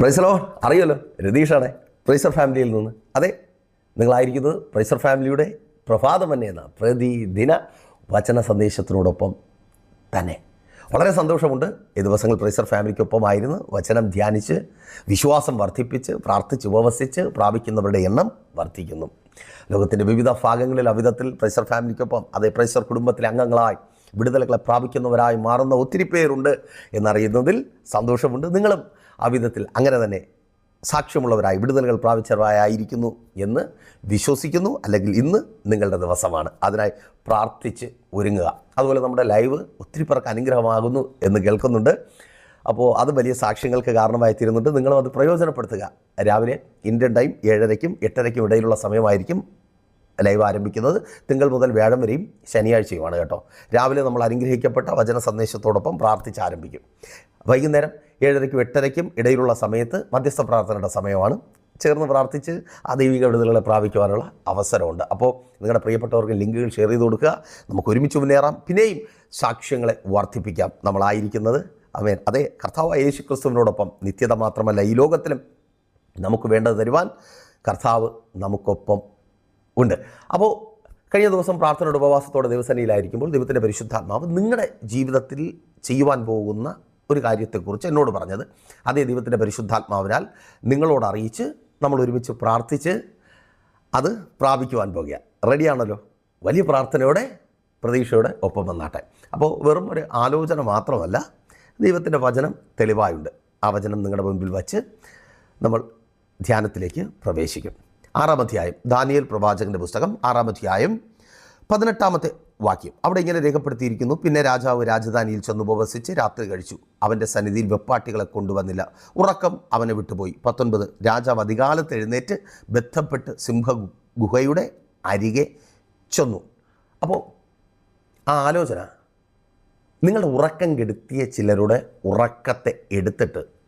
പ്രൈസലോ അറിയാലോ രതീഷാണ്. പ്രൈസർ ഫാമിലിയിൽ നിന്ന്. അതെ നിങ്ങളായിരിക്കുന്നത് പ്രൈസർ ഫാമിലിയുടെ പ്രഭാതം എന്ന പ്രതിദിന വചന സന്ദേശത്തിനോടൊപ്പം തന്നെ. വളരെ സന്തോഷമുണ്ട്. ഈ ദിവസങ്ങൾ പ്രൈസർ ഫാമിലിക്കൊപ്പമായിരുന്നു വചനം ധ്യാനിച്ച് വിശ്വാസം വർദ്ധിപ്പിച്ച് പ്രാർത്ഥിച്ച് ഉപവസിച്ച് പ്രാപിക്കുന്നവരുടെ എണ്ണം വർദ്ധിക്കുന്നു. ലോകത്തിന്റെ വിവിധ ഭാഗങ്ങളിൽ അവിധത്തിൽ പ്രൈസർ ഫാമിലിക്കൊപ്പം അതേ പ്രൈസർ കുടുംബത്തിലെ അംഗങ്ങളായി വിടുതലുകളെ പ്രാപിക്കുന്നവരായി മാറുന്ന ഒത്തിരി പേരുണ്ട് എന്നറിയുന്നതിൽ സന്തോഷമുണ്ട്. നിങ്ങളും ആ വിധത്തിൽ അങ്ങനെ തന്നെ സാക്ഷ്യമുള്ളവരായി വിടുതലുകൾ പ്രാപിച്ചവരായിരിക്കുന്നു എന്ന് വിശ്വസിക്കുന്നു അല്ലെങ്കിൽ ഇന്ന് നിങ്ങളുടെ ദിവസമാണ്. അതിനായി പ്രാർത്ഥിച്ച് ഒരുങ്ങുക. അതുപോലെ നമ്മുടെ ലൈവ് ഒത്തിരി പേർക്ക് അനുഗ്രഹമാകുന്നു എന്ന് കേൾക്കുന്നുണ്ട്. അപ്പോൾ അത് വലിയ സാക്ഷ്യങ്ങൾക്ക് കാരണമായി തീരുന്നുണ്ട്. നിങ്ങളും അത് പ്രയോജനപ്പെടുത്തുക. രാവിലെ ഇന്ത്യൻ ടൈം ഏഴരയ്ക്കും എട്ടരയ്ക്കും ഇടയിലുള്ള സമയമായിരിക്കും ലൈവ് ആരംഭിക്കുന്നത്. തിങ്കൾ മുതൽ വ്യാഴം വരെയും ശനിയാഴ്ചയുമാണ് കേട്ടോ. രാവിലെ നമ്മൾ അനുഗ്രഹിക്കപ്പെട്ട വചന സന്ദേശത്തോടൊപ്പം പ്രാർത്ഥിച്ച് ആരംഭിക്കും. വൈകുന്നേരം ഏഴരയ്ക്കും എട്ടരയ്ക്കും ഇടയിലുള്ള സമയത്ത് മധ്യസ്ഥ പ്രാർത്ഥനയുടെ സമയമാണ്. ചേർന്ന് പ്രാർത്ഥിച്ച് ആ ദൈവിക വിടുതലുകളെ പ്രാപിക്കുവാനുള്ള അവസരമുണ്ട്. അപ്പോൾ നിങ്ങളുടെ പ്രിയപ്പെട്ടവർക്ക് ലിങ്കുകൾ ഷെയർ ചെയ്ത് കൊടുക്കുക. നമുക്ക് ഒരുമിച്ച് മുന്നേറാം. പിന്നെയും സാക്ഷ്യങ്ങളെ വർദ്ധിപ്പിക്കാം. നമ്മളായിരിക്കുന്നത് അമേൻ അതെ കർത്താവ് യേശു ക്രിസ്തുവിനോടൊപ്പം നിത്യത മാത്രമല്ല ഈ ലോകത്തിലും നമുക്ക് വേണ്ടത് തരുവാൻ കർത്താവ് നമുക്കൊപ്പം ഉണ്ട്. അപ്പോൾ കഴിഞ്ഞ ദിവസം പ്രാർത്ഥനയുടെ ഉപവാസത്തോടെ ദിവസനയിലായിരിക്കുമ്പോൾ ദൈവത്തിന്റെ പരിശുദ്ധാത്മാവ് നിങ്ങളുടെ ജീവിതത്തിൽ ചെയ്യുവാൻ പോകുന്ന ഒരു കാര്യത്തെക്കുറിച്ച് എന്നോട് പറഞ്ഞത്. അതേ ദൈവത്തിന്റെ പരിശുദ്ധാത്മാവിനാൽ നിങ്ങളോട് അറിയിച്ച് നമ്മൾ ഒരുമിച്ച് പ്രാർത്ഥിച്ച് അത് പ്രാപിക്കുവാൻ പോകുക റെഡിയാണല്ലോ? വലിയ പ്രാർത്ഥനയോടെ പ്രതീക്ഷയോടെ ഒപ്പം വന്നാട്ടെ. അപ്പോൾ വെറും ഒരു ആലോചന മാത്രമല്ല ദൈവത്തിന്റെ വചനം തെളിവായുണ്ട്. ആ വചനം നിങ്ങളുടെ മുമ്പിൽ വച്ച് നമ്മൾ ധ്യാനത്തിലേക്ക് പ്രവേശിക്കും. ആറാം അധ്യായം ദാനിയൽ പ്രവാചകന്റെ പുസ്തകം ആറാം അധ്യായം പതിനെട്ടാമത്തെ വാക്യം. അവിടെ ഇങ്ങനെ രേഖപ്പെടുത്തിയിരിക്കുന്നു പിന്നെ രാജാവ് രാജധാനിയിൽ ചെന്ന് ഉപവസിച്ച് രാത്രി കഴിച്ചു. അവന്റെ സന്നിധിയിൽ വെപ്പാട്ടികളെ കൊണ്ടുവന്നില്ല. ഉറക്കം അവനെ വിട്ടുപോയി. പത്തൊൻപത് രാജാവ് അധികാലത്ത് എഴുന്നേറ്റ് ബന്ധപ്പെട്ട് സിംഹ ഗുഹയുടെ അരികെ ചെന്നു. അപ്പോൾ ആ ആലോചന നിങ്ങളുടെ ഉറക്കം കെടുത്തിയ ചിലരുടെ ഉറക്കത്തെ എടുത്തിട്ട്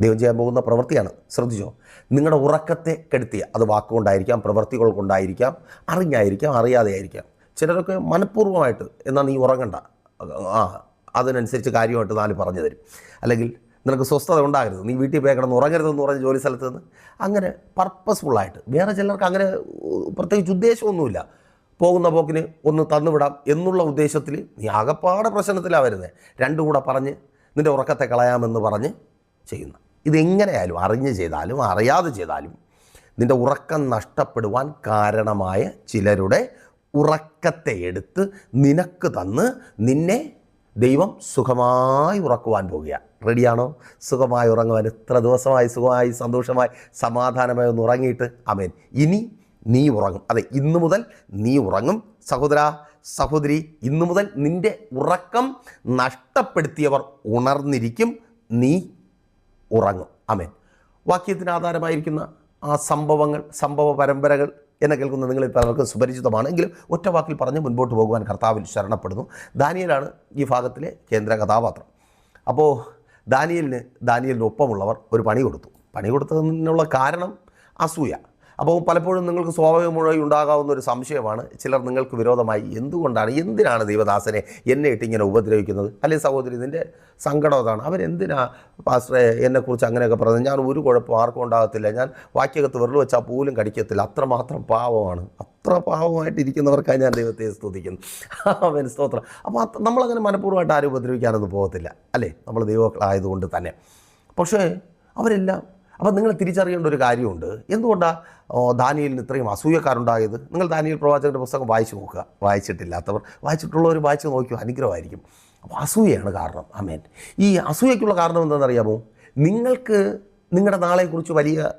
ദൈവം ചെയ്യാൻ പോകുന്ന പ്രവൃത്തിയാണ്. ശ്രദ്ധിച്ചോ? നിങ്ങളുടെ ഉറക്കത്തെ കെടുത്തിയ അത് വാക്കുകൊണ്ടായിരിക്കാം പ്രവൃത്തികൾ കൊണ്ടായിരിക്കാം അറിഞ്ഞായിരിക്കാം അറിയാതെ ആയിരിക്കാം ചിലരൊക്കെ മനഃപൂർവമായിട്ട് എന്നാൽ നീ ഉറങ്ങണ്ട. ആ അതിനനുസരിച്ച് കാര്യമായിട്ട് നാല് പറഞ്ഞു തരും. അല്ലെങ്കിൽ നിനക്ക് സ്വസ്ഥത ഉണ്ടാകരുത്. നീ വീട്ടിൽ പോയി കിടന്ന് ഉറങ്ങരുതെന്ന് പറഞ്ഞ ജോലി സ്ഥലത്ത് നിന്ന് അങ്ങനെ പർപ്പസ്ഫുള്ളായിട്ട്. വേറെ ചിലർക്ക് അങ്ങനെ പ്രത്യേകിച്ച് ഉദ്ദേശമൊന്നുമില്ല. പോകുന്ന പോക്കിന് ഒന്ന് തന്നുവിടാം എന്നുള്ള ഉദ്ദേശത്തിൽ നീ ആകപ്പാടെ പ്രശ്നത്തിലാണ് വരുന്നത് രണ്ടും കൂടെ പറഞ്ഞ് നിന്റെ ഉറക്കത്തെ കളയാമെന്ന് പറഞ്ഞ് ചെയ്യുന്നു. ഇതെങ്ങനെയായാലും അറിഞ്ഞ് ചെയ്താലും അറിയാതെ ചെയ്താലും നിന്റെ ഉറക്കം നഷ്ടപ്പെടുവാൻ കാരണമായ ചിലരുടെ ഉറക്കത്തെ എടുത്ത് നിനക്ക് തന്ന് നിന്നെ ദൈവം സുഖമായി ഉറക്കുവാൻ പോകുക റെഡിയാണോ സുഖമായി ഉറങ്ങുവാൻ. എത്ര ദിവസമായി സുഖമായി സന്തോഷമായി സമാധാനമായി ഒന്ന് ഉറങ്ങിയിട്ട്. അമേൻ ഇനി നീ ഉറങ്ങും. അതെ ഇന്നു മുതൽ നീ ഉറങ്ങും. സഹോദര സഹോദരി ഇന്നു മുതൽ നിന്റെ ഉറക്കം നഷ്ടപ്പെടുത്തിയവർ ഉണർന്നിരിക്കും. നീ ഉറങ്ങും. അമേൻ വാക്യത്തിന് ആധാരമായിരിക്കുന്ന ആ സംഭവങ്ങൾ സംഭവ പരമ്പരകൾ എന്നെ കേൾക്കുന്ന നിങ്ങളിൽ പലർക്കും സുപരിചിതമാണ്. എങ്കിലും ഒറ്റ വാക്കിൽ പറഞ്ഞ് മുൻപോട്ട് പോകുവാൻ കർത്താവിൽ ശരണപ്പെടുന്നു. ദാനിയലാണ് ഈ ഭാഗത്തിലെ കേന്ദ്ര കഥാപാത്രം. അപ്പോൾ ദാനിയലിന് ദാനിയലിന് ഒപ്പമുള്ളവർ ഒരു പണി കൊടുത്തു. പണി കൊടുത്തതിനുള്ള കാരണം അസൂയ. അപ്പോൾ പലപ്പോഴും നിങ്ങൾക്ക് സ്വാഭാവികമായി ഉണ്ടാകാവുന്ന ഒരു സംശയമാണ് ചിലർ നിങ്ങൾക്ക് വിരോധമായി എന്തുകൊണ്ടാണ് എന്തിനാണ് ദൈവദാസനെ എന്നെ ഇട്ട് ഇങ്ങനെ ഉപദ്രവിക്കുന്നത്? അല്ലെ സഹോദരി ഇതിന്റെ സങ്കടം അതാണ്. അവരെന്തിനാ പാസ്റ്ററെ എന്നെക്കുറിച്ച് അങ്ങനെയൊക്കെ പറഞ്ഞത് ഞാൻ ഒരു കുഴപ്പം ആർക്കും ഉണ്ടാകത്തില്ല. ഞാൻ വാക്യകത്ത് വിരൽ വെച്ചാൽ പോലും കടിക്കത്തില്ല. അത്രമാത്രം പാവമാണ്. അത്ര പാവമായിട്ടിരിക്കുന്നവർക്കായി ഞാൻ ദൈവത്തെ സ്തുതിക്കുന്നു. അവൻ സ്തോത്രം. അപ്പോൾ നമ്മളങ്ങനെ മനഃപൂർവമായിട്ട് ആരും ഉപദ്രവിക്കാനൊന്നും പോകത്തില്ല. അല്ലേ? നമ്മൾ ദൈവങ്ങളായതുകൊണ്ട് തന്നെ. പക്ഷേ അവരെല്ലാം അപ്പം നിങ്ങൾ തിരിച്ചറിയേണ്ട ഒരു കാര്യമുണ്ട്. എന്തുകൊണ്ടാണ് ദാനിയലിന് ഇത്രയും അസൂയക്കാരുണ്ടായത്? നിങ്ങൾ ദാനിയൽ പ്രവാചകന്റെ പുസ്തകം വായിച്ചു നോക്കുക. വായിച്ചിട്ടില്ലാത്തവർ വായിച്ചിട്ടുള്ളവർ വായിച്ചു നോക്കിയോ? അനുഗ്രഹമായിരിക്കും. അപ്പോൾ അസൂയയാണ് കാരണം. അമേൻ ഈ അസൂയയ്ക്കുള്ള കാരണം എന്താണെന്നറിയാമോ? നിങ്ങൾക്ക് നിങ്ങളുടെ നാളെക്കുറിച്ച് വലിയ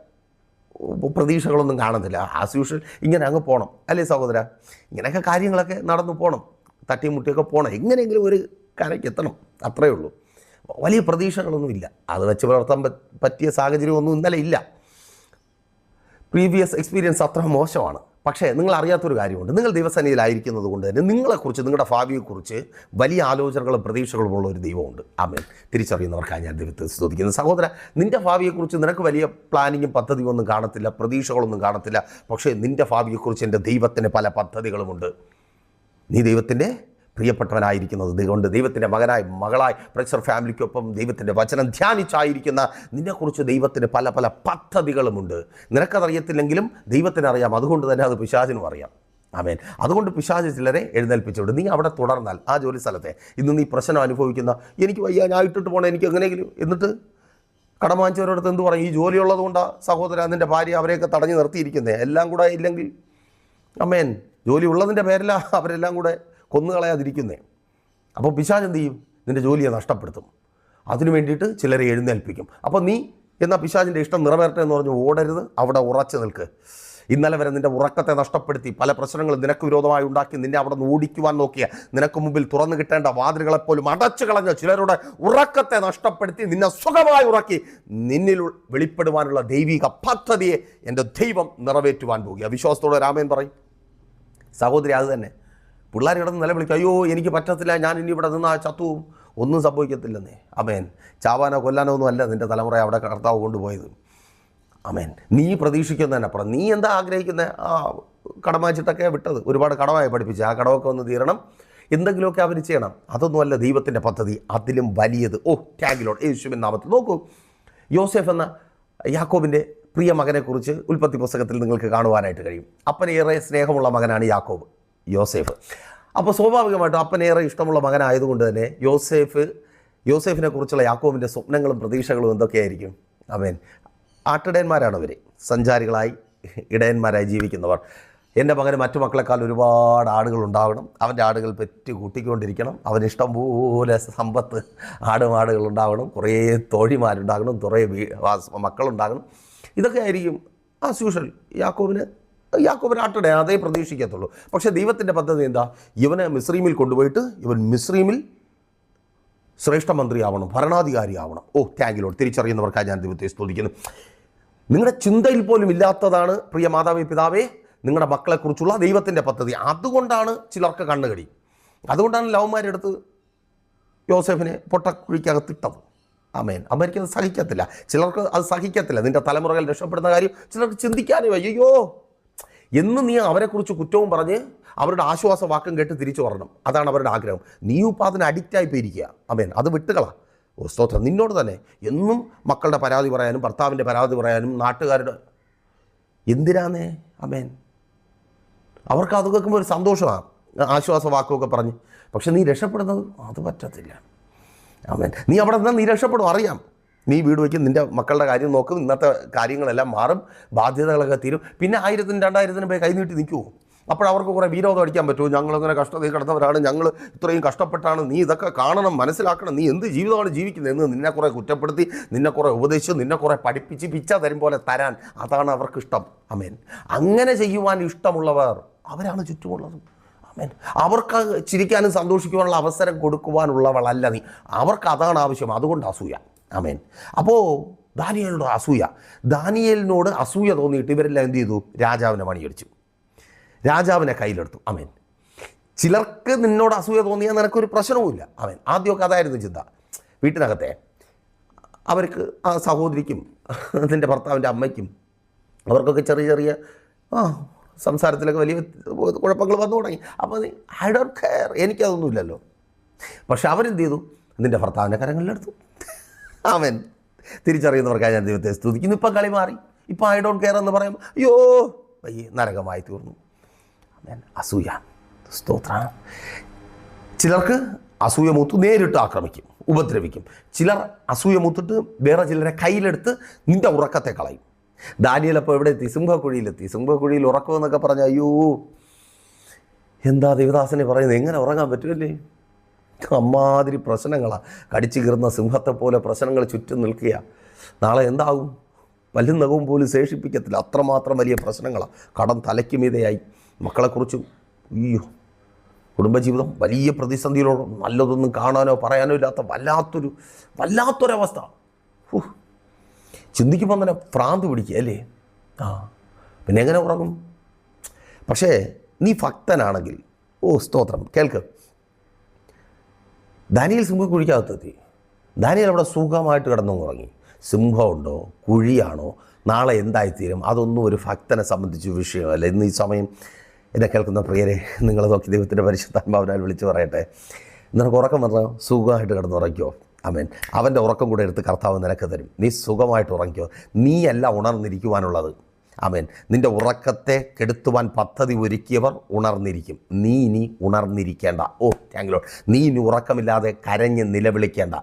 പ്രതീക്ഷകളൊന്നും കാണുന്നില്ല. ആസ് യൂഷ്വൽ ഇങ്ങനെ അങ്ങ് പോകണം അല്ലേ സഹോദര? ഇങ്ങനെയൊക്കെ കാര്യങ്ങളൊക്കെ നടന്നു പോകണം തട്ടിയും മുട്ടിയൊക്കെ പോകണം എങ്ങനെയെങ്കിലും ഒരു കരയ്ക്ക് എത്തണം അത്രയേ ഉള്ളൂ. വലിയ പ്രതീക്ഷകളൊന്നുമില്ല. അത് വെച്ച് പുലർത്താൻ പറ്റിയ സാഹചര്യമൊന്നും ഇന്നലെ ഇല്ല. പ്രീവിയസ് എക്സ്പീരിയൻസ് അത്ര മോശമാണ്. പക്ഷേ നിങ്ങൾ അറിയാത്തൊരു കാര്യമുണ്ട്. നിങ്ങൾ ദിവസനയിലായിരിക്കുന്നത് കൊണ്ട് തന്നെ നിങ്ങളെക്കുറിച്ച് നിങ്ങളുടെ ഭാവിയെക്കുറിച്ച് വലിയ ആലോചനകളും പ്രതീക്ഷകളും ഉള്ള ഒരു ദൈവമുണ്ട്. ആമേൻ. തിരിച്ചറിയുന്നവർക്കാണ് ഞാൻ ദൈവത്തെ സ്തുതിക്കുന്നത് സഹോദര നിന്റെ ഭാവിയെക്കുറിച്ച് നിനക്ക് വലിയ പ്ലാനിങ്ങും പദ്ധതിയും ഒന്നും കാണത്തില്ല പ്രതീക്ഷകളൊന്നും കാണത്തില്ല. പക്ഷേ നിന്റെ ഭാവിയെക്കുറിച്ച് എന്റെ ദൈവത്തിന് പല പദ്ധതികളുമുണ്ട്. നീ ദൈവത്തിന്റെ പ്രിയപ്പെട്ടവനായിരിക്കുന്നത്. അതുകൊണ്ട് ദൈവത്തിന്റെ മകനായി മകളായി പ്രഷർ ഫാമിലിക്കൊപ്പം ദൈവത്തിന്റെ വചനം ധ്യാനിച്ചായിരിക്കുന്ന നിന്നെക്കുറിച്ച് ദൈവത്തിന് പല പല പദ്ധതികളുമുണ്ട്. നിനക്കതറിയത്തില്ലെങ്കിലും ദൈവത്തിനറിയാം. അതുകൊണ്ട് തന്നെ അത് പിശാചിനും അറിയാം. ആമേൻ. അതുകൊണ്ട് പിശാച് ചിലരെ എഴുന്നേൽപ്പിച്ചുകൊണ്ട് നീ അവിടെ തുടർന്നാൽ ആ ജോലി സ്ഥലത്തെ. ഇന്ന് നീ പ്രശ്നം അനുഭവിക്കുന്ന എനിക്ക് വയ്യ ഞാൻ ഇട്ടിട്ട് പോകണം എനിക്ക് എങ്ങനെയെങ്കിലും എന്നിട്ട് കടം വാങ്ങിച്ചവരോടത്ത് എന്ത് പറയും? ഈ ജോലിയുള്ളത് കൊണ്ടാണ് സഹോദര നിന്റെ ഭാര്യ അവരെയൊക്കെ തടഞ്ഞു നിർത്തിയിരിക്കുന്നത് എല്ലാം കൂടെ ഇല്ലെങ്കിൽ? അമ്മേൻ ജോലി ഉള്ളതിന്റെ പേരില അവരെല്ലാം കൂടെ കൊന്നുകളയാതിരിക്കുന്നേ. അപ്പോൾ പിശാജ് എന്ത് ചെയ്യും? നിന്റെ ജോലിയെ നഷ്ടപ്പെടുത്തും. അതിനു വേണ്ടിയിട്ട് ചിലരെ എഴുന്നേൽപ്പിക്കും. അപ്പോൾ നീ എന്നാൽ പിശാജിന്റെ ഇഷ്ടം നിറവേറട്ടെ എന്ന് പറഞ്ഞ് ഓടരുത്? അവിടെ ഉറച്ചു നിൽക്ക്. ഇന്നലെ വരെ നിന്റെ ഉറക്കത്തെ നഷ്ടപ്പെടുത്തി പല പ്രശ്നങ്ങളും നിനക്ക് വിരോധമായി ഉണ്ടാക്കി നിന്നെ അവിടെ നിന്ന് ഓടിക്കുവാൻ നോക്കിയ നിനക്ക് മുമ്പിൽ തുറന്നു കിട്ടേണ്ട വാതിലുകളെപ്പോലും അടച്ചു കളഞ്ഞ ചിലരുടെ ഉറക്കത്തെ നഷ്ടപ്പെടുത്തി നിന്നെ സുഖമായി ഉറക്കി നിന്നിൽ വെളിപ്പെടുവാനുള്ള ദൈവിക പദ്ധതിയെ എന്റെ ദൈവം നിറവേറ്റുവാൻ പോകുക വിശ്വാസത്തോടെ രാമൻ പറയും. സഹോദരി അത് തന്നെ. പിള്ളേർ കിടന്ന് നിലവിളിക്കും അയ്യോ എനിക്ക് പറ്റത്തില്ല ഞാൻ ഇനി ഇവിടെ നിന്ന് ചത്തുവും ഒന്നും സംഭവിക്കത്തില്ലെന്നേ. അമേൻ ചാവാനോ കൊല്ലാനോ ഒന്നും അല്ല നിന്റെ തലമുറ അവിടെ കർത്താവ് കൊണ്ടുപോയത്. അമേൻ നീ പ്രതീക്ഷിക്കുന്നതിനപ്പുറം നീ എന്താ ആഗ്രഹിക്കുന്നത് ആ കടമാച്ചിട്ടൊക്കെ വിട്ടത്. ഒരുപാട് കടമായി പഠിപ്പിച്ച് ആ കടമൊക്കെ ഒന്ന് തീരണം. എന്തെങ്കിലുമൊക്കെ അവർ ചെയ്യണം. അതൊന്നുമല്ല ദൈവത്തിന്റെ പദ്ധതി. അതിലും വലിയത്. ഓ ടാങ്കിലോട്ട് യേശുവിൻ നാമത്തിൽ. നോക്കൂ. യോസെഫ് എന്ന യാക്കോബിന്റെ പ്രിയ മകനെക്കുറിച്ച് ഉൽപ്പത്തി പുസ്തകത്തിൽ നിങ്ങൾക്ക് കാണുവാനായിട്ട് കഴിയും. അപ്പനേറെ സ്നേഹമുള്ള മകനാണ് യാക്കോബ്. യോസേഫ്. അപ്പോൾ സ്വാഭാവികമായിട്ടും അപ്പനേറെ ഇഷ്ടമുള്ള മകനായതുകൊണ്ട് തന്നെ യോസേഫ് യോസേഫിനെ കുറിച്ചുള്ള യാക്കോബിന്റെ സ്വപ്നങ്ങളും പ്രതീക്ഷകളും എന്തൊക്കെയായിരിക്കും? അവൻ ആട്ടിടയന്മാരാണ് അവർ സഞ്ചാരികളായി ഇടയന്മാരായി ജീവിക്കുന്നവർ. എന്റെ മകന് മറ്റു മക്കളെക്കാൾ ഒരുപാട് ആടുകൾ ഉണ്ടാകണം അവന്റെ ആടുകൾ പെറ്റ് കൂട്ടിക്കൊണ്ടിരിക്കണം ഇഷ്ടം പോലെ സമ്പത്ത് ആടും ആടുകൾ ഉണ്ടാകണം കുറേ തോഴിമാരുണ്ടാകണം. കുറേ മക്കളുണ്ടാകണം. ഇതൊക്കെ ആയിരിക്കും ആസ് യൂഷ്വൽ യാക്കോബിന് യാക്കോബിന് ആട്ടിടെ അതേ പ്രതീക്ഷിക്കത്തുള്ളൂ. പക്ഷേ ദൈവത്തിന്റെ പദ്ധതി എന്താ? ഇവനെ മിസ്രീമിൽ കൊണ്ടുപോയിട്ട് ഇവൻ മിസ്രീമിൽ ശ്രേഷ്ഠ മന്ത്രിയാവണം ഭരണാധികാരിയാവണം. ഓ ടാങ്കിലോട്ട് തിരിച്ചറിയുന്നവർക്കാണ് ഞാൻ ദൈവത്തെ സ്തുതിക്കുന്നു. നിങ്ങളുടെ ചിന്തയിൽ പോലും ഇല്ലാത്തതാണ് പ്രിയ മാതാവേ പിതാവേ നിങ്ങളുടെ മക്കളെക്കുറിച്ചുള്ള ദൈവത്തിന്റെ പദ്ധതി. അതുകൊണ്ടാണ് ചിലർക്ക് കണ്ണുകടി. അതുകൊണ്ടാണ് ലവന്മാരെടുത്ത് യോസെഫിനെ പൊട്ടക്കുഴിക്കകത്തിട്ടത് ആമേൻ. അമേരിക്കൻ സഹിക്കത്തില്ല. ചിലർക്ക് അത് സഹിക്കത്തില്ല. നിന്റെ തലമുറകൾ രക്ഷപ്പെടുന്ന കാര്യം ചിലർക്ക് ചിന്തിക്കാനേ. അയ്യോ എന്ന് നീ അവരെക്കുറിച്ച് കുറ്റവും പറഞ്ഞ് അവരുടെ ആശ്വാസ വാക്കും കേട്ട് തിരിച്ചു വരണം. അതാണ് അവരുടെ ആഗ്രഹം. നീ ഇപ്പോൾ അതിന് അഡിക്റ്റായി പോയിരിക്കുക അമേൻ. അത് വിട്ടുകളാ. ഓ സ്തോത്രം. നിന്നോട് തന്നെ. എന്നും മക്കളുടെ പരാതി പറയാനും ഭർത്താവിന്റെ പരാതി പറയാനും നാട്ടുകാരുടെ എന്തിനാന്നേ? അമേൻ. അവർക്ക് അത് കേൾക്കുമ്പോൾ ഒരു സന്തോഷമാണ് ആശ്വാസ വാക്കുമൊക്കെ പറഞ്ഞ്. പക്ഷെ നീ രക്ഷപ്പെടുന്നത് അത് പറ്റത്തില്ല. അമേൻ. നീ അവിടെ നിന്നാൽ നീ രക്ഷപ്പെടും. അറിയാം. നീ വീട് വയ്ക്കും നിന്റെ മക്കളുടെ കാര്യം നോക്കും ഇന്നത്തെ കാര്യങ്ങളെല്ലാം മാറും ബാധ്യതകളൊക്കെ തീരും. പിന്നെ ആയിരത്തിനും രണ്ടായിരത്തിനും പോയി കൈനീട്ടി നിൽക്കുമോ അപ്പോഴവർക്ക് കുറേ വിരോധം അടിക്കാൻ പറ്റുമോ? ഞങ്ങളങ്ങനെ കഷ്ടതയിൽ കിടന്നവരാണ് ഞങ്ങൾ ഇത്രയും കഷ്ടപ്പെട്ടാണ് നീ ഇതൊക്കെ കാണണം മനസ്സിലാക്കണം നീ എന്ത് ജീവിതമാണ് ജീവിക്കുന്നത് എന്ന് നിന്നെ കുറേ കുറ്റപ്പെടുത്തി നിന്നെ കുറേ ഉപദേശിച്ച് നിന്നെ കുറേ പഠിപ്പിച്ച് പിച്ച തരും പോലെ തരാൻ അതാണ് അവർക്ക് ഇഷ്ടം. അമേൻ. അങ്ങനെ ചെയ്യുവാൻ ഇഷ്ടമുള്ളവർ അവരാണ് ചുറ്റുമുള്ളത്. അമേൻ. അവർക്ക് ചിരിക്കാനും സന്തോഷിക്കുവാനുള്ള അവസരം കൊടുക്കുവാനുള്ളവളല്ല നീ. അവർക്ക് അതാണ് ആവശ്യം. അതുകൊണ്ട് അസൂയ. ആമേൻ. അപ്പോൾ ദാനിയലിനോട് അസൂയ. ദാനിയലിനോട് അസൂയ തോന്നിയിട്ട് ഇവരെല്ലാം എന്ത് ചെയ്തു? രാജാവിനെ പണിയടിച്ചു രാജാവിനെ കയ്യിലെടുത്തു. അമേൻ ചിലർക്ക് നിന്നോട് അസൂയ തോന്നിയാൽ നിനക്കൊരു പ്രശ്നവുമില്ല. അവൻ ആദ്യമൊക്കെ അതായിരുന്നു ചിന്ത. വീട്ടിനകത്തെ അവർക്ക് ആ സഹോദരിക്കും നിന്റെ ഭർത്താവിന്റെ അമ്മയ്ക്കും അവർക്കൊക്കെ ചെറിയ ചെറിയ ആ സംസാരത്തിലൊക്കെ വലിയ കുഴപ്പങ്ങൾ വന്നു തുടങ്ങി. അപ്പോൾ ഐ ഡോണ്ട് കെയർ എനിക്കതൊന്നുമില്ലല്ലോ. പക്ഷെ അവരെന്ത് ചെയ്തു? നിന്റെ ഭർത്താവിന്റെ കരങ്ങളിലെടുത്തു. അവൻ തിരിച്ചറിയുന്നവർക്കായി ഞാൻ ദൈവത്തെ സ്തുതിക്കുന്നു. ഇപ്പം കളി മാറി. ഇപ്പം ഐ ഡോണ്ട് കെയർ എന്ന് പറയും അയ്യോ വയ്യ നരകമായി തീർന്നു. അവൻ അസൂയ. സ്തോത്ര ചിലർക്ക് അസൂയ മൂത്ത് നേരിട്ട് ആക്രമിക്കും ഉപദ്രവിക്കും. ചിലർ അസൂയ മൂത്തിട്ട് വേറെ ചിലരെ കയ്യിലെടുത്ത് നിന്റെ ഉറക്കത്തെ കളയും. ദാനിയിലപ്പോൾ എവിടെ എത്തി? സിംഹക്കുഴിയിലെത്തി സിംഹക്കുഴിയിൽ ഉറക്കമെന്നൊക്കെ പറഞ്ഞ അയ്യോ എന്താ ദേവദാസനെ പറയുന്നത്? എങ്ങനെ ഉറങ്ങാൻ പറ്റുമല്ലേ? അമ്മാതിരി പ്രശ്നങ്ങളാണ് കടിച്ചു കീറുന്ന സിംഹത്തെ പോലെ പ്രശ്നങ്ങൾ ചുറ്റും നിൽക്കുക നാളെ എന്താകും വല്ലും നഖവും പോലും ശേഷിപ്പിക്കത്തില്ല. അത്രമാത്രം വലിയ പ്രശ്നങ്ങളാണ് കടം തലയ്ക്ക് മീതയായി. മക്കളെക്കുറിച്ച് അയ്യോ. കുടുംബജീവിതം വലിയ പ്രതിസന്ധിയിലോടും നല്ലതൊന്നും കാണാനോ പറയാനോ ഇല്ലാത്ത വല്ലാത്തൊരു വല്ലാത്തൊരവസ്ഥ. ചിന്തിക്കുമ്പോൾ തന്നെ ഭ്രാന്ത് പിടിക്കുക അല്ലേ? ആ. പിന്നെ എങ്ങനെ ഉറങ്ങും? പക്ഷേ നീ ഭക്തനാണെങ്കിൽ ഓ സ്തോത്രം കേൾക്ക്. ദാനിയൽ സിംഹം കുഴിക്കകത്തെത്തി ദാനിയൽ അവിടെ സുഖമായിട്ട് കിടന്നുറങ്ങി. സിംഹമുണ്ടോ കുഴിയാണോ? നാളെ എന്തായിത്തീരും? അതൊന്നും ഒരു ഭക്തനെ സംബന്ധിച്ച് വിഷയമല്ല. ഇന്ന് ഈ സമയം എന്നെ കേൾക്കുന്ന പ്രിയരെ നിങ്ങൾ നോക്കി ദൈവത്തിന്റെ പരിശുദ്ധാത്മാവിനാൽ വിളിച്ച് പറയട്ടെ. നിനക്ക് ഉറക്കം പറഞ്ഞോ സുഖമായിട്ട് കിടന്ന് ഉറയ്ക്കോ അമേൻ അവന്റെ ഉറക്കം കൂടെ എടുത്ത് കർത്താവ് നിനക്ക് തരും. നീ സുഖമായിട്ട് ഉറങ്ങിക്കോ. നീയല്ല ഉണർന്നിരിക്കുവാനുള്ളത്. അമേൻ നിന്റെ ഉറക്കത്തെ കെടുത്തുവാൻ പദ്ധതി ഒരുക്കിയവർ ഉണർന്നിരിക്കും. നീ ഇനി ഉണർന്നിരിക്കേണ്ട. ഓ താങ്ക്ലോ നീ ഇനി ഉറക്കമില്ലാതെ കരഞ്ഞ് നിലവിളിക്കേണ്ട.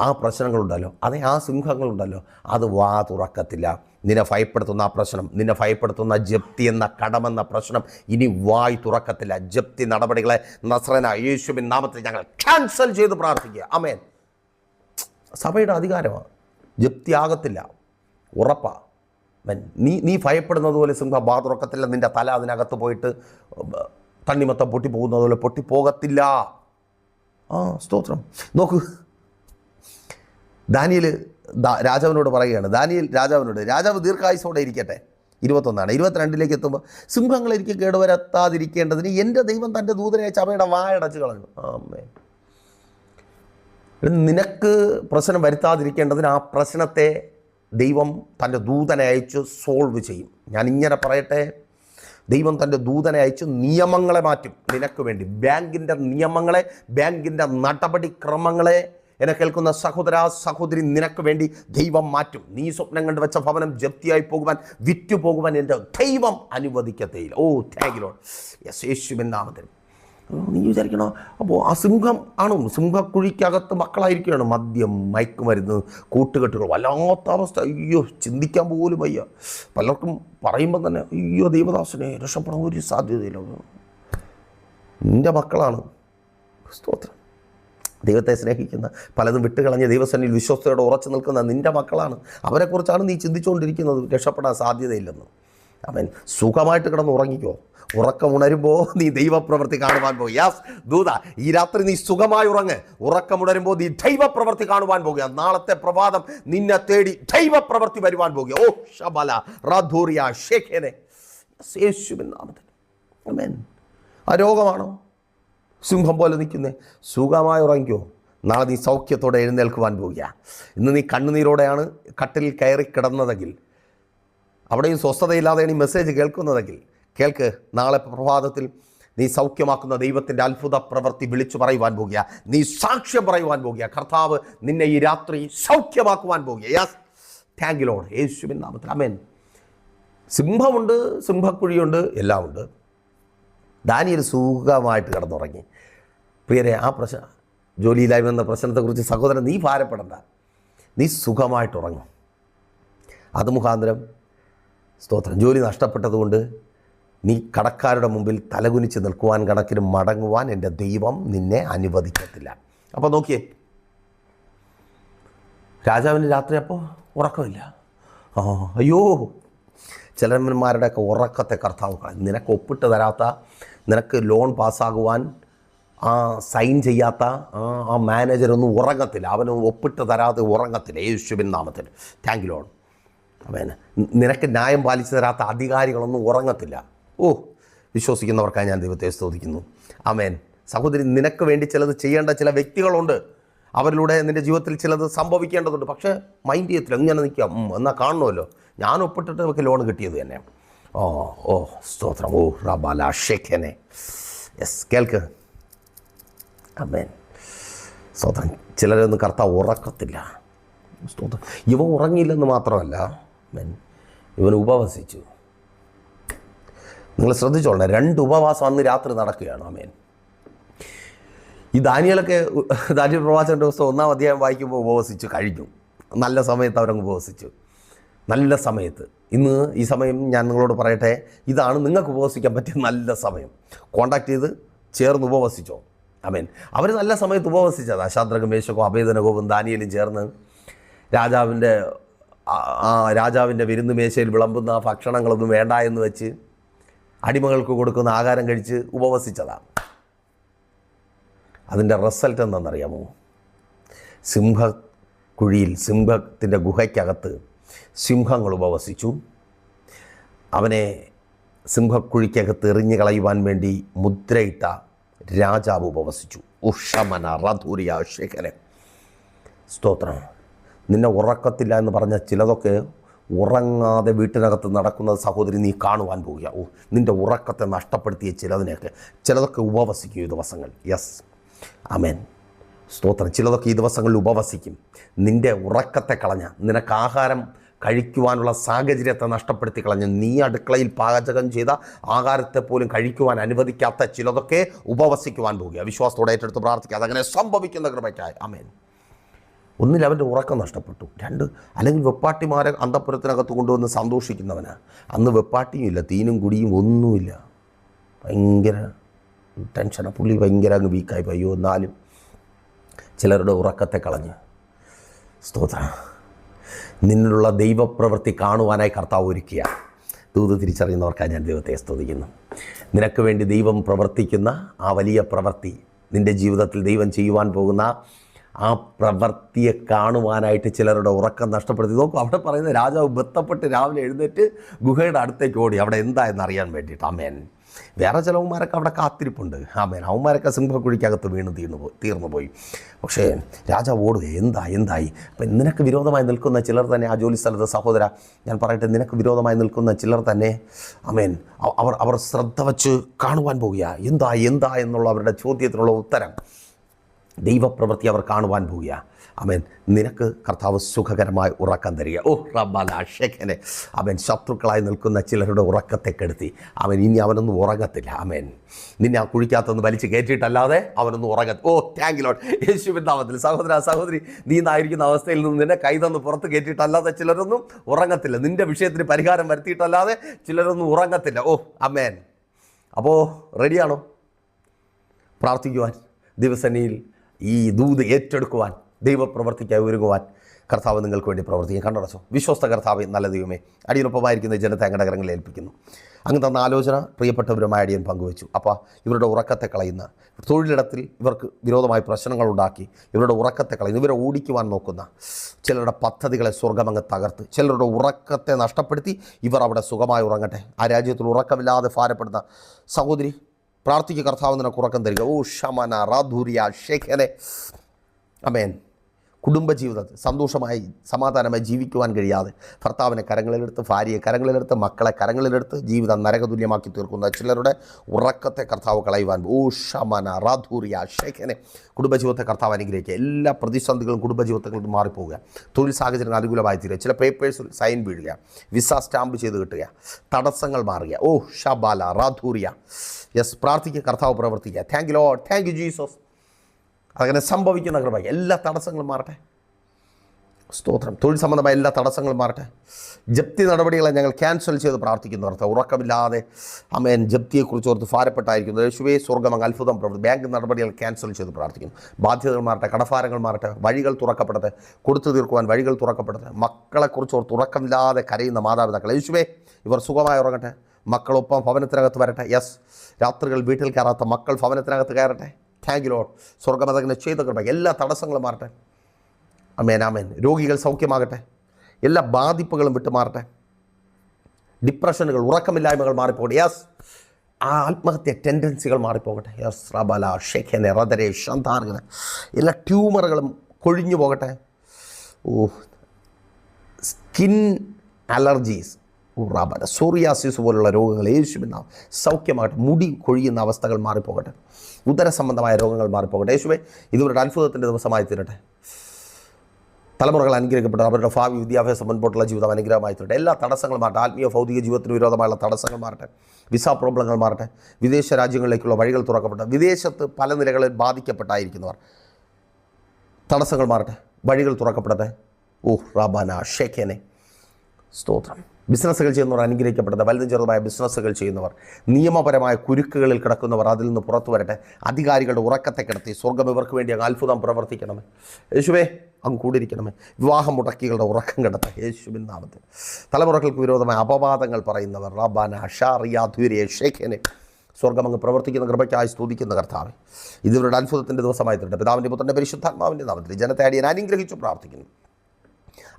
ആ പ്രശ്നങ്ങളുണ്ടല്ലോ. അതെ ആ സിംഹങ്ങളുണ്ടല്ലോ. അത് വാ തുറക്കത്തില്ല നിന്നെ ഭയപ്പെടുത്തുന്ന ആ പ്രശ്നം നിന്നെ ഭയപ്പെടുത്തുന്ന ജപ്തി എന്ന കടമെന്ന പ്രശ്നം ഇനി വായി തുറക്കത്തില്ല. ജപ്തി നടപടികളെ നസ്രന യേശുവിൻ നാമത്തിൽ ഞങ്ങൾ ക്യാൻസൽ ചെയ്ത് പ്രാർത്ഥിക്കുക. അമേൻ സഭയുടെ അധികാരമാണ് ജപ്തി ആകത്തില്ല. ഉറപ്പാ. മൻ നീ നീ ഭയപ്പെടുന്നത് പോലെ സിംഹ ബാ തുറക്കത്തില്ല നിന്റെ തല അതിനകത്ത് പോയിട്ട് തണ്ണിമത്തം പൊട്ടിപ്പോകുന്നത് പോലെ പൊട്ടിപ്പോകത്തില്ല ആ സ്തോത്രം. നോക്ക്. ദാനിയൽ രാജാവിനോട് പറയുകയാണ്. ദാനിയൽ രാജാവിനോട് രാജാവ് ദീർഘായുസോടെ ഇരിക്കട്ടെ. ഇരുപത്തൊന്നാണ്. ഇരുപത്തിരണ്ടിലേക്ക് എത്തുമ്പോൾ സിംഹങ്ങൾ എനിക്ക് കേടുവരത്താതിരിക്കേണ്ടതിന് എന്റെ ദൈവം തന്റെ ദൂതനെ ചവയുടെ വായടച്ച് കളഞ്ഞു. ആമേ നിനക്ക് പ്രശ്നം വരുത്താതിരിക്കേണ്ടതിന് ആ പ്രശ്നത്തെ ദൈവം തന്റെ ദൂതനെ അയച്ച് സോൾവ് ചെയ്യും. ഞാൻ ഇങ്ങനെ പറയട്ടെ ദൈവം തന്റെ ദൂതനെ അയച്ച് നിയമങ്ങളെ മാറ്റും. നിനക്ക് വേണ്ടി ബാങ്കിന്റെ നിയമങ്ങളെ ബാങ്കിന്റെ നടപടിക്രമങ്ങളെ എന്നെ കേൾക്കുന്ന സഹോദര സഹോദരി നിനക്ക് വേണ്ടി ദൈവം മാറ്റും. നീ സ്വപ്നം കണ്ട് വെച്ച ഭവനം ജപ്തിയായി പോകുവാൻ വിറ്റു പോകുവാൻ എന്റെ ദൈവം അനുവദിക്കത്തേയില്ല. ഓ താങ്ക് ലോഡ് യേശുവിൻ നാമത്തിൽ. നീ വിചാരിക്കണോ? അപ്പോൾ ആ സിംഹം ആണ്? സിംഹക്കുഴിക്കകത്ത് മക്കളായിരിക്കുകയാണ്? മദ്യം മയക്കുമരുന്ന് കൂട്ടുകെട്ടുകൾ വല്ലാത്ത അവസ്ഥ. അയ്യോ ചിന്തിക്കാൻ പോലും വയ്യ. പലർക്കും പറയുമ്പോൾ തന്നെ അയ്യോ ദൈവദാസനെ രക്ഷപ്പെടാൻ ഒരു സാധ്യതയില്ല. നിന്റെ മക്കളാണ്. സ്തോത്രം. ദൈവത്തെ സ്നേഹിക്കുന്ന പലതും വിട്ടുകളഞ്ഞ ദൈവസന്നിൽ വിശ്വസ്തയോടെ ഉറച്ചു നിൽക്കുന്ന നിന്റെ മക്കളാണ്. അവരെക്കുറിച്ചാണ് നീ ചിന്തിച്ചുകൊണ്ടിരിക്കുന്നത്. രക്ഷപ്പെടാൻ സാധ്യതയില്ലെന്ന്. അവൻ സുഖമായിട്ട് കിടന്ന് ഉറങ്ങിക്കോ. ഉറക്കം ഉണരുമ്പോൾ നീ ദൈവപ്രവൃത്തി കാണുവാൻ പോകും യാസ് ദൂത ഈ രാത്രി നീ സുഖമായി ഉറങ്ങ്. ഉറക്കമുണരുമ്പോൾ നീ ദൈവപ്രവൃത്തി കാണുവാൻ പോകുക. നാളത്തെ പ്രഭാതം നിന്നെ തേടി ദൈവപ്രവൃത്തി വരുവാൻ പോകുക. ഓ ഷബല റാധൂറിയ യേശുവിൻ നാമത്തിൽ. അമേൻ ആ രോഗമാണോ? സിംഹം പോലെ നിൽക്കുന്നേ. സുഖമായി ഉറങ്ങിക്കോ. നാളെ നീ സൗഖ്യത്തോടെ എഴുന്നേൽക്കുവാൻ പോകുക. ഇന്ന് നീ കണ്ണുനീരോടെയാണ് കട്ടിൽ കയറി കിടന്നതെങ്കിൽ അവിടെയും സ്വസ്ഥതയില്ലാതെയാണ് ഈ മെസ്സേജ് കേൾക്കുന്നതെങ്കിൽ കേൾക്ക്. നാളെ പ്രഭാതത്തിൽ നീ സൗഖ്യമാക്കുന്ന ദൈവത്തിന്റെ അത്ഭുത പ്രവൃത്തി വിളിച്ചു പറയുവാൻ പോകുക. നീ സാക്ഷ്യം പറയുവാൻ പോകുക. കർത്താവ് നിന്നെ ഈ രാത്രി സൗഖ്യമാക്കുവാൻ പോകുക. യാസ് താങ്ക് ലോഡ് യേശുവിൻ നാമത്തിൽ. അമേൻ സിംഹമുണ്ട് സിംഹക്കുഴിയുണ്ട് എല്ലാം ഉണ്ട് ദാനിയൽ സുഖമായിട്ട് കിടന്നുറങ്ങി. പ്രിയരെ ആ പ്രശ്ന ജോലിയിലായി എന്ന പ്രശ്നത്തെക്കുറിച്ച് സഹോദരൻ നീ ഭാരപ്പെടണ്ട. നീ സുഖമായിട്ട് ഉറങ്ങും. അത് മുഖാന്തരം സ്തോത്രം. ജോലി നഷ്ടപ്പെട്ടതുകൊണ്ട് നീ കടക്കാരുടെ മുമ്പിൽ തലകുനിച്ച് നിൽക്കുവാൻ കണക്കിന് മടങ്ങുവാൻ എന്റെ ദൈവം നിന്നെ അനുവദിക്കത്തില്ല. അപ്പോൾ നോക്കിയേ. രാജാവിന് രാത്രി അപ്പോൾ ഉറക്കമില്ല. ആ അയ്യോ. ചിലന്മാരുടെയൊക്കെ ഉറക്കത്തെ കർത്താവ് നിനക്ക് ഒപ്പിട്ട് തരാത്ത നിനക്ക് ലോൺ പാസ്സാകുവാൻ ആ സൈൻ ചെയ്യാത്ത ആ ആ മാനേജറൊന്നും ഉറങ്ങത്തില്ല. അവനും ഒപ്പിട്ട് തരാതെ ഉറങ്ങത്തില്ല. യേശുവിൻ നാമത്തിൽ. താങ്ക് ലോൺ അവൻ നിനക്ക് ന്യായം പാലിച്ചു തരാത്ത അധികാരികളൊന്നും ഉറങ്ങത്തില്ല. ഓ വിശ്വസിക്കുന്നവർക്കായി ഞാൻ ദൈവത്തെ സ്തോതിക്കുന്നു. അമേൻ സഹോദരി നിനക്ക് വേണ്ടി ചിലത് ചെയ്യേണ്ട ചില വ്യക്തികളുണ്ട്. അവരിലൂടെ നിന്റെ ജീവിതത്തിൽ ചിലത് സംഭവിക്കേണ്ടതുണ്ട്. പക്ഷേ മൈൻഡ് ചെയ്യത്തില്ല. ഇങ്ങനെ നിൽക്കാം എന്നാൽ എന്നാ കാണണമല്ലോ ഞാൻ ഒപ്പിട്ടിട്ട് നമുക്ക് ലോൺ കിട്ടിയത് തന്നെ. ഓ ഓ സ്തോത്രം. ഓ റബാല ഷെഖനെ യെസ് കേൾക്ക്. അമേൻ സ്തോത്രം. ചിലരൊന്നും കർത്താവ് ഉറക്കത്തില്ല. സ്തോത്രം. ഇവ ഉറങ്ങിയില്ലെന്ന് മാത്രമല്ല ഇവൻ ഉപവസിച്ചു. നിങ്ങൾ ശ്രദ്ധിച്ചോളണം രണ്ട് ഉപവാസം അന്ന് രാത്രി നടക്കുകയാണ് അമേൻ ഈ ദാനിയലൊക്കെ ദാനിയൽ പ്രവാചകന്റെ ദിവസം ഒന്നാം അധ്യായം വായിക്കുമ്പോൾ ഉപവസിച്ചു കഴിഞ്ഞു. നല്ല സമയത്ത് അവരങ്ങ് ഉപവസിച്ചു. നല്ല സമയത്ത്. ഇന്ന് ഈ സമയം ഞാൻ നിങ്ങളോട് പറയട്ടെ ഇതാണ് നിങ്ങൾക്ക് ഉപവസിക്കാൻ പറ്റിയ നല്ല സമയം. കോണ്ടാക്ട് ചെയ്ത് ചേർന്ന് ഉപവസിച്ചോ അമേൻ അവർ നല്ല സമയത്ത് ഉപവസിച്ചത്. അശാദ്രകം മേശകോ അഭേദനകവും ദാനിയലും ചേർന്ന് രാജാവിന്റെ രാജാവിന്റെ വിരുന്ന് മേശയിൽ വിളമ്പുന്ന ആ ഭക്ഷണങ്ങളൊന്നും വേണ്ട എന്ന് വെച്ച് അടിമകൾക്ക് കൊടുക്കുന്ന ആഹാരം കഴിച്ച് ഉപവസിച്ചതാണ്. അതിന്റെ റിസൾട്ട് എന്താണെന്നറിയാമോ? സിംഹ കുഴിയിൽ സിംഹത്തിന്റെ ഗുഹയ്ക്കകത്ത് സിംഹങ്ങൾ ഉപവസിച്ചു. അവനെ സിംഹക്കുഴിക്കകത്ത് എറിഞ്ഞു കളയുവാൻ വേണ്ടി മുദ്രയിട്ട രാജാവ് ഉപവസിച്ചു. ഉഷമന റധൂരിയ ശേഖരൻ. സ്തോത്രം. നിന്നെ ഉറക്കത്തില്ല എന്ന് പറഞ്ഞ ചിലതൊക്കെ ഉറങ്ങാതെ വീട്ടിനകത്ത് നടക്കുന്നത് സഹോദരി നീ കാണുവാൻ പോവുക. ഓ നിന്റെ ഉറക്കത്തെ നഷ്ടപ്പെടുത്തിയ ചിലതിനെയൊക്കെ ചിലതൊക്കെ ഉപവസിക്കും ഈ ദിവസങ്ങൾ. യെസ് അമേൻ സ്തോത്രം. ചിലതൊക്കെ ഈ ദിവസങ്ങളിൽ ഉപവസിക്കും. നിന്റെ ഉറക്കത്തെ കളഞ്ഞ നിനക്ക് ആഹാരം കഴിക്കുവാനുള്ള സാഹചര്യത്തെ നഷ്ടപ്പെടുത്തി കളഞ്ഞ് നീ അടുക്കളയിൽ പാചകം ചെയ്ത ആഹാരത്തെ പോലും കഴിക്കുവാൻ അനുവദിക്കാത്ത ചിലതൊക്കെ ഉപവസിക്കുവാൻ പോവുക. വിശ്വാസത്തോടെ ഏറ്റെടുത്ത് പ്രാർത്ഥിക്കുക. അതങ്ങനെ സംഭവിക്കുന്ന കൃപയ്ക്കായി. അമേൻ ഒന്നിൽ അവന്റെ ഉറക്കം നഷ്ടപ്പെട്ടു. രണ്ട് അല്ലെങ്കിൽ വെപ്പാട്ടിമാരെ അന്തപ്പുരത്തിനകത്ത് കൊണ്ടുവന്ന് സന്തോഷിക്കുന്നവന്. അന്ന് വെപ്പാട്ടിയും ഇല്ല തീനും കുടിയും ഒന്നുമില്ല. ഭയങ്കര ടെൻഷനാണ് പുള്ളി ഭയങ്കര അങ്ങ് വീക്കായി. അയ്യോ എന്നാലും ചിലരുടെ ഉറക്കത്തെ കളഞ്ഞ്. സ്തോത്ര. നിന്നിലുള്ള ദൈവപ്രവൃത്തി കാണുവാനായി കർത്താവ് ഒരുക്കിയ. ദൂത് തിരിച്ചറിയുന്നവർക്കാണ് ഞാൻ ദൈവത്തെ സ്തുതിക്കുന്നു. നിനക്ക് വേണ്ടി ദൈവം പ്രവർത്തിക്കുന്ന ആ വലിയ പ്രവൃത്തി നിന്റെ ജീവിതത്തിൽ ദൈവം ചെയ്യുവാൻ പോകുന്ന ആ പ്രവൃത്തിയെ കാണുവാനായിട്ട് ചിലരുടെ ഉറക്കം നഷ്ടപ്പെടുത്തി. നോക്കും അവിടെ പറയുന്ന രാജാവ് ബന്ധപ്പെട്ട് രാവിലെ എഴുന്നേറ്റ് ഗുഹയുടെ അടുത്തേക്ക് ഓടി. അവിടെ എന്താ എന്നറിയാൻ വേണ്ടിയിട്ട്. അമേൻ വേറെ ചിലവന്മാരൊക്കെ അവിടെ കാത്തിരിപ്പുണ്ട്. ആമേൻ. അവന്മാരൊക്കെ സിംഹക്കുഴിക്കകത്ത് വീണ് തീർന്നു പോയി തീർന്നു പോയി. പക്ഷേ രാജാവ് ഓടുക എന്താ എന്തായി? അപ്പം നിനക്ക് വിരോധമായി നിൽക്കുന്ന ചിലർ തന്നെ ആ ജോലി സ്ഥലത്ത് സഹോദര ഞാൻ പറയട്ടെ നിനക്ക് വിരോധമായി നിൽക്കുന്ന ചിലർ തന്നെ അവ- അവർ അവർ ശ്രദ്ധ വച്ച് കാണുവാൻ പോവുക എന്താ എന്താ എന്നുള്ള അവരുടെ ചോദ്യത്തിനുള്ള ഉത്തരം. ദൈവപ്രവൃത്തി അവർ കാണുവാൻ പോവുക അവൻ നിനക്ക് കർത്താവ് സുഖകരമായി ഉറക്കം തരിക. ഓ റബ്ബാല ഷെഖനെ അവൻ ശത്രുക്കളായി നിൽക്കുന്ന ചിലരുടെ ഉറക്കത്തെ കെടുത്തി. അവൻ ഇനി അവനൊന്നും ഉറങ്ങത്തില്ല. അമേൻ നിന്നെ ആ കുഴിക്കകത്തൊന്ന് വലിച്ച് കയറ്റിയിട്ടല്ലാതെ അവനൊന്നും ഉറങ്ങ ഓ താങ്കിലോട്ട് യേശുവിൻ നാമത്തിൽ. സഹോദര സഹോദരി നീ നായിരിക്കുന്ന അവസ്ഥയിൽ നിന്ന് നിന്നെ കൈതന്ന് പുറത്ത് കയറ്റിയിട്ടല്ലാതെ ചിലരൊന്നും ഉറങ്ങത്തില്ല. നിന്റെ വിഷയത്തിന് പരിഹാരം വരുത്തിയിട്ടല്ലാതെ ചിലരൊന്നും ഉറങ്ങത്തില്ല. ഓ അമേൻ അപ്പോൾ റെഡിയാണോ പ്രാർത്ഥിക്കുവാൻ ദിവസനിയിൽ ഈ ദൂത് ഏറ്റെടുക്കുവാൻ ദൈവപ്രവർത്തിക്കായി ഒരുങ്ങുവാൻ കർത്താവ് നിങ്ങൾക്ക് വേണ്ടി പ്രവർത്തിക്കും. കണ്ടടച്ചോ വിശ്വസ്ത കർത്താവ് നല്ല ദൈവമേ അടിയനൊപ്പമായിരിക്കുന്ന ജനത്തെ അങ്ങയുടെ കരങ്ങളിൽ ഏൽപ്പിക്കുന്നു. അങ്ങ് തന്ന ആലോചന പ്രിയപ്പെട്ടവരുമായി അടിയൻ പങ്കുവച്ചു. അപ്പോൾ ഇവരുടെ ഉറക്കത്തെ കളയുന്ന തൊഴിലിടത്തിൽ ഇവർക്ക് വിരോധമായ പ്രശ്നങ്ങൾ ഉണ്ടാക്കി ഇവരുടെ ഉറക്കത്തെ കളയുന്ന ഇവരെ ഓടിക്കുവാൻ നോക്കുന്ന ചിലരുടെ പദ്ധതികളെ സ്വർഗമങ്ങ് തകർത്ത് ചിലരുടെ ഉറക്കത്തെ നഷ്ടപ്പെടുത്തി ഇവർ അവിടെ സുഖമായി ഉറങ്ങട്ടെ. ആ രാജ്യത്തിൽ ഉറക്കമില്ലാതെ ഭാരപ്പെടുന്ന സഹോദരി പ്രാർത്ഥിക്കുക കർത്താവ് നിനക്ക് ഉറക്കം തരിക. ഓ ഷമന റാധൂര്യ ഷേഖനെ അമേൻ കുടുംബജീവിതത്തിൽ സന്തോഷമായി സമാധാനമായി ജീവിക്കുവാൻ കഴിയാതെ ഭർത്താവിനെ കരങ്ങളിലെടുത്ത് ഭാര്യയെ കരങ്ങളിലെടുത്ത് മക്കളെ കരങ്ങളിലെടുത്ത് ജീവിതം നരകതുല്യമാക്കി തീർക്കുന്ന ചിലരുടെ ഉറക്കത്തെ കർത്താവ് കളയുവാൻ. ഓ ഷമന റാധൂര്യ ഷേഖനെ കുടുംബജീവിതത്തെ കർത്താവ് അനുഗ്രഹിക്കുക. എല്ലാ പ്രതിസന്ധികളും കുടുംബജീവിതങ്ങളും മാറിപ്പോവുക. തൊഴിൽ സാഹചര്യങ്ങൾ അനുകൂലമായി തീരുക. ചില പേപ്പേഴ്സിൽ സൈൻ വീഴുക. വിസ സ്റ്റാമ്പ് ചെയ്ത് കിട്ടുക. തടസ്സങ്ങൾ മാറുക. ഓ ഷബാല റാധൂര്യ. യെസ് പ്രാർത്ഥിക്കുക കർത്താവ് പ്രവർത്തിക്കുക. Thank you lord thank you Jesus അങ്ങനെ സംഭവിക്കുന്ന കൃപ. എല്ലാ തടസ്സങ്ങളും മാറട്ടെ. സ്തോത്രം. തൊഴിൽ സംബന്ധമായ എല്ലാ തടസ്സങ്ങളും മാറട്ടെ. ജപ്തി നടപടികളെ ഞങ്ങൾ ക്യാൻസൽ ചെയ്ത് പ്രാർത്ഥിക്കുന്നു അർത്ഥം ഉറക്കമില്ലാതെ അമ്മേൻ ജപ്തിയെക്കുറിച്ച് ഓർത്ത് ഭാരപ്പെട്ടായിരിക്കുന്നു. യേശുവേ സ്വർഗം അത്ഭുതം പ്രവർത്തി. ബാങ്ക് നടപടികൾ ക്യാൻസൽ ചെയ്ത് പ്രാർത്ഥിക്കുന്നു. ബാധ്യതകൾ മാറട്ടെ കടഫാരങ്ങൾ മാറട്ടെ വഴികൾ തുറക്കപ്പെടട്ടെ കൊടുത്തു തീർക്കുവാൻ വഴികൾ തുറക്കപ്പെടട്ടെ. മക്കളെക്കുറിച്ച് ഓർത്ത് ഉറക്കമില്ലാതെ കരയുന്ന മാതാപിതാക്കൾ യേശുവേ ഇവർ സുഖമായി ഉറങ്ങട്ടെ. മക്കളൊപ്പം ഭവനത്തിനകത്ത് വരട്ടെ. യെസ് രാത്രികൾ വീട്ടിൽ കയറാത്ത മക്കൾ ഭവനത്തിനകത്ത് കയറട്ടെ. താങ്ക് യു ലോഡ് സ്വർഗമതങ്ങനെ ചെയ്ത കൃപ എല്ലാ തടസ്സങ്ങളും മാറട്ടെ. അമേൻ ആമേൻ രോഗികൾ സൗഖ്യമാകട്ടെ. എല്ലാ ബാധിപ്പുകളും വിട്ടുമാറട്ടെ. ഡിപ്രഷനുകൾ ഉറക്കമില്ലായ്മകൾ മാറിപ്പോകട്ടെ. യെസ് ആ ആത്മഹത്യ ടെൻഡൻസികൾ മാറിപ്പോകട്ടെ. യെസ് റബല ഷെഖനെ റദരെ ഷന്താർഗന എല്ലാ ട്യൂമറുകളും കൊഴിഞ്ഞു പോകട്ടെ ഓ സ്കിൻ അലർജീസ് റബല സോറിയാസിസ് പോലുള്ള രോഗങ്ങൾ യേശുവിന സൗഖ്യമാകട്ടെ മുടി കൊഴിയുന്ന അവസ്ഥകൾ മാറിപ്പോകട്ടെ. ഉദര സംബന്ധമായ രോഗങ്ങൾ മാറിപ്പോകട്ടെ. യേശുവെ ഇതുവരുടെ അത്ഭുതത്തിന്റെ ദിവസമായി തീരട്ടെ. തലമുറകൾ അനുഗ്രഹിക്കപ്പെട്ടു അവരുടെ ഭാവി വിദ്യാഭ്യാസം മുൻപോട്ടുള്ള ജീവിതം അനുഗ്രഹമായി തീരട്ടെ. എല്ലാ തടസ്സങ്ങളും മാറട്ടെ. ആത്മീയ ഭൗതിക ജീവിതത്തിന് വിരോധമായുള്ള തടസ്സങ്ങൾ മാറട്ടെ. വിസ പ്രോബ്ലങ്ങൾ മാറട്ടെ. വിദേശ രാജ്യങ്ങളിലേക്കുള്ള വഴികൾ തുറക്കപ്പെട്ടെ വിദേശത്ത് പല നിലകളിൽ ബാധിക്കപ്പെട്ടായിരിക്കുന്നവർ തടസ്സങ്ങൾ മാറട്ടെ. വഴികൾ തുറക്കപ്പെടട്ടെ. ഓഹ് റാബാന ഷേഖേനെ. സ്തോത്രം. ബിസിനസ്സുകൾ ചെയ്യുന്നവർ അനുഗ്രഹിക്കപ്പെടുന്നത് വലുതും ചെറുതുമായ ബിസിനസ്സുകൾ ചെയ്യുന്നവർ നിയമപരമായ കുരുക്കുകളിൽ കിടക്കുന്നവർ അതിൽ നിന്ന് പുറത്തു വരട്ടെ. അധികാരികളുടെ ഉറക്കത്തെ കിടത്തി സ്വർഗം ഇവർക്ക് വേണ്ടി അങ്ങ് അത്ഭുതം പ്രവർത്തിക്കണമേ. യേശുവേ അങ്ങ് കൂടിയിരിക്കണമേ. വിവാഹം മുടക്കികളുടെ ഉറക്കം കിടത്ത. യേശുവിൻ നാമത്തിൽ. തലമുറകൾക്ക് വിരോധമായ അപവാദങ്ങൾ പറയുന്നവർ റബാന ഷാറിയ ധുരിയ ഷേഖനെ സ്വർഗം അങ്ങ് പ്രവർത്തിക്കുന്ന കൃപയ്ക്കായി സ്തുതിക്കുന്ന കർത്താവ്. ഇതിവരുടെ അത്ഭുതത്തിന്റെ ദിവസമായി തീരട്ടെ. പിതാവിന്റെ പുത്രന്റെ പരിശുദ്ധാത്മാവിന്റെ നാമത്തിൽ ജനത്തെ അടിയൻ അനുഗ്രഹിച്ചു പ്രാർത്ഥിക്കുന്നു.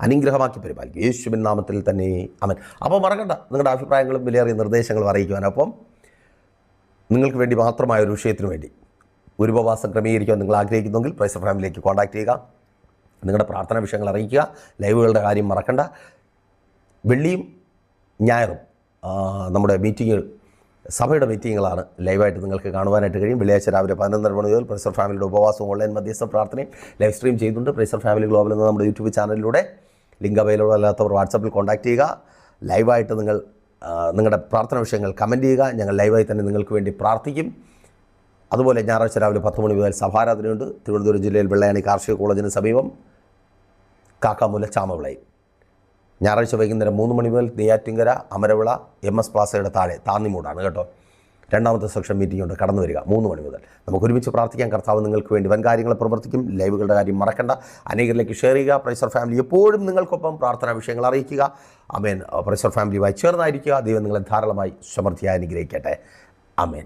അനുഗ്രഹമാക്കി പരിപാലിക്കും. യേശുവിൻ നാമത്തിൽ തന്നെ അമൻ അപ്പോൾ മറക്കണ്ട നിങ്ങളുടെ അഭിപ്രായങ്ങളും വിലയേറിയ നിർദ്ദേശങ്ങളും അറിയിക്കുവാൻ. അപ്പം നിങ്ങൾക്ക് വേണ്ടി മാത്രമായ ഒരു വിഷയത്തിന് വേണ്ടി ഒരു ഉപവാസം ക്രമീകരിക്കാൻ നിങ്ങൾ ആഗ്രഹിക്കുന്നെങ്കിൽ പ്രൈസർ ഫാമിലിയിലേക്ക് കോൺടാക്ട് ചെയ്യുക. നിങ്ങളുടെ പ്രാർത്ഥന വിഷയങ്ങൾ അറിയിക്കുക. ലൈവുകളുടെ കാര്യം മറക്കണ്ട. വെള്ളിയും ഞായറും നമ്മുടെ മീറ്റിങ്ങുകൾ സഭയുടെ മീറ്റിങ്ങുകളാണ് ലൈവായിട്ട് നിങ്ങൾക്ക് കാണുവാനായിട്ട് കഴിയും. വെള്ളിയാഴ്ച രാവിലെ പതിനൊന്നര മണി മുതൽ പ്രൈസർ ഫാമിലിയുടെ ഉപവാസവും ഓൺലൈൻ മധ്യസ്ഥ പ്രാർത്ഥനയും ലൈവ് സ്ട്രീം ചെയ്യുന്നുണ്ട് പ്രൈസർ ഫാമിലി ഗ്ലോബൽ എന്ന നമ്മുടെ യൂട്യൂബ് ചാനലിലൂടെ ലിങ്ക് അവൈലബിൾ അല്ലാത്തവർ വാട്സപ്പിൽ കോൺടാക്ട് ചെയ്യുക. ലൈവായിട്ട് നിങ്ങൾ നിങ്ങളുടെ പ്രാർത്ഥന വിഷയങ്ങൾ കമന്റ് ചെയ്യുക. ഞങ്ങൾ ലൈവായി തന്നെ നിങ്ങൾക്ക് വേണ്ടി പ്രാർത്ഥിക്കും. അതുപോലെ ഞായറാഴ്ച രാവിലെ പത്ത് മണി മുതൽ സഭാരാധനയുണ്ട്. തിരുവനന്തപുരം ജില്ലയിൽ വെള്ളയാണി കാർഷിക കോളേജിന് സമീപം കാക്കാമൂല ചാമവിളയിൽ. ഞായറാഴ്ച വൈകുന്നേരം മൂന്ന് മണി മുതൽ നെയ്യാറ്റിങ്കര അമരവിള എം എസ് പ്ലാസയുടെ താഴെ താന്നിമൂടാണ് കേട്ടോ. രണ്ടാമത്തെ സെക്ഷൻ മീറ്റിംഗ് ഉണ്ട്. കടന്നു വരിക. മൂന്ന് മണി മുതൽ. നമുക്ക് ഒരുമിച്ച് പ്രാർത്ഥിക്കാൻ കർത്താവ് നിങ്ങൾക്ക് വേണ്ടി വൻ കാര്യങ്ങൾ പ്രവർത്തിക്കും. ലൈവുകളുടെ കാര്യം മറക്കണ്ട. അനേകരിലേക്ക് ഷെയർ ചെയ്യുക. പ്രൈസർ ഫാമിലി എപ്പോഴും നിങ്ങൾക്കൊപ്പം പ്രാർത്ഥനാ വിഷയങ്ങൾ അറിയിക്കുക. അമേൻ പ്രൈസർ ഫാമിലിയുമായി ചേർന്നായിരിക്കുക. ദൈവം നിങ്ങളെ ധാരാളമായി സമൃദ്ധിയായി അനുഗ്രഹിക്കട്ടെ. അമേൻ